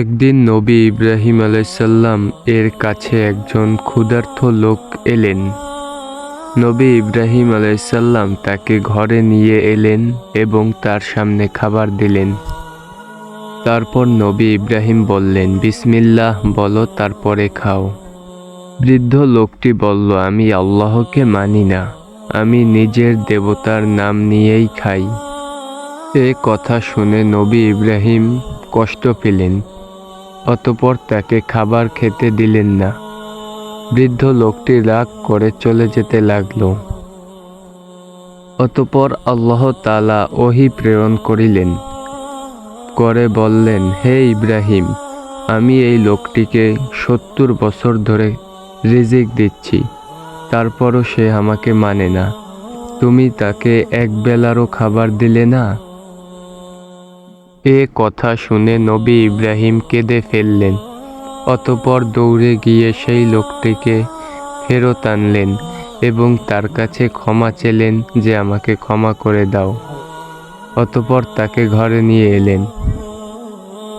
একদিন নবী ইব্রাহিম আলাইসাল্লাম এর কাছে একজন ক্ষুধার্ত লোক এলেন। নবী ইব্রাহিম আলাইসাল্লাম তাকে ঘরে নিয়ে এলেন এবং তার সামনে খাবার দিলেন। তারপর নবী ইব্রাহিম বললেন, বিসমিল্লাহ, বলো, তারপরে খাও। বৃদ্ধ লোকটি বলল, আমি আল্লাহকে মানি না, আমি নিজের দেবতার নাম নিয়েই খাই। এ কথা শুনে নবী ইব্রাহিম কষ্ট পেলেন। অতপর তাকে খাবার খেতে দিলেন না। বৃদ্ধ লোকটি রাগ করে চলে যেতে লাগল। অতপর আল্লাহ তালা ওহি প্রেরণ করিলেন। করে বললেন, হে ইব্রাহিম, আমি এই লোকটিকে সত্তর বছর ধরে রিজিক দিচ্ছি। তারপরও সে আমাকে মানে না। তুমি তাকে এক বেলারও খাবার দিলে না? এ কথা শুনে নবী ইব্রাহিম কেঁদে ফেললেন। অতপর দৌড়ে গিয়ে সেই লোকটিকে ফেরত আনলেন এবং তার কাছে ক্ষমা চেলেন যে আমাকে ক্ষমা করে দাও। অতপর তাকে ঘরে নিয়ে এলেন।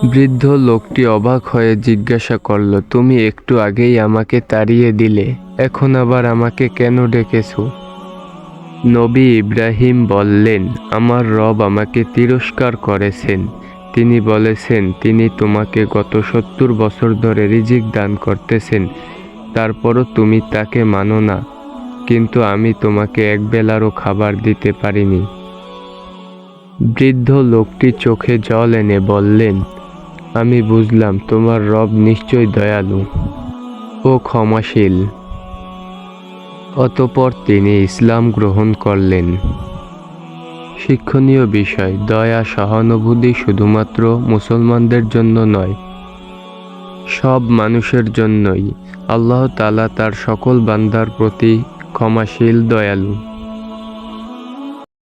বৃদ্ধ লোকটি অবাক হয়ে জিজ্ঞাসা করল, তুমি একটু আগেই আমাকে তাড়িয়ে দিলে, এখন আবার আমাকে কেন ডেকেছো? নবী ইব্রাহিম বললেন, আমার রব আমাকে তিরস্কার করেছেন। তিনি বলেছেন, তিনি তোমাকে গত সত্তর বছর ধরে রিজিক দান করতেছেন। তারপরও তুমি তাকে মানো না। কিন্তু আমি তোমাকে এক বেলারও খাবার দিতে পারিনি। বৃদ্ধ লোকটি চোখে জল এনে বললেন, আমি বুঝলাম, তোমার রব নিশ্চয় দয়ালু ও ক্ষমাশীল। অতপর তিনি ইসলাম গ্রহণ করলেন। শিক্ষণীয় বিষয়, দয়া, সহানুভূতি শুধুমাত্র মুসলমানদের জন্য নয়, সব মানুষের জন্যই। আল্লাহ তালা তার সকল বান্দার প্রতি ক্ষমাশীল, দয়ালু।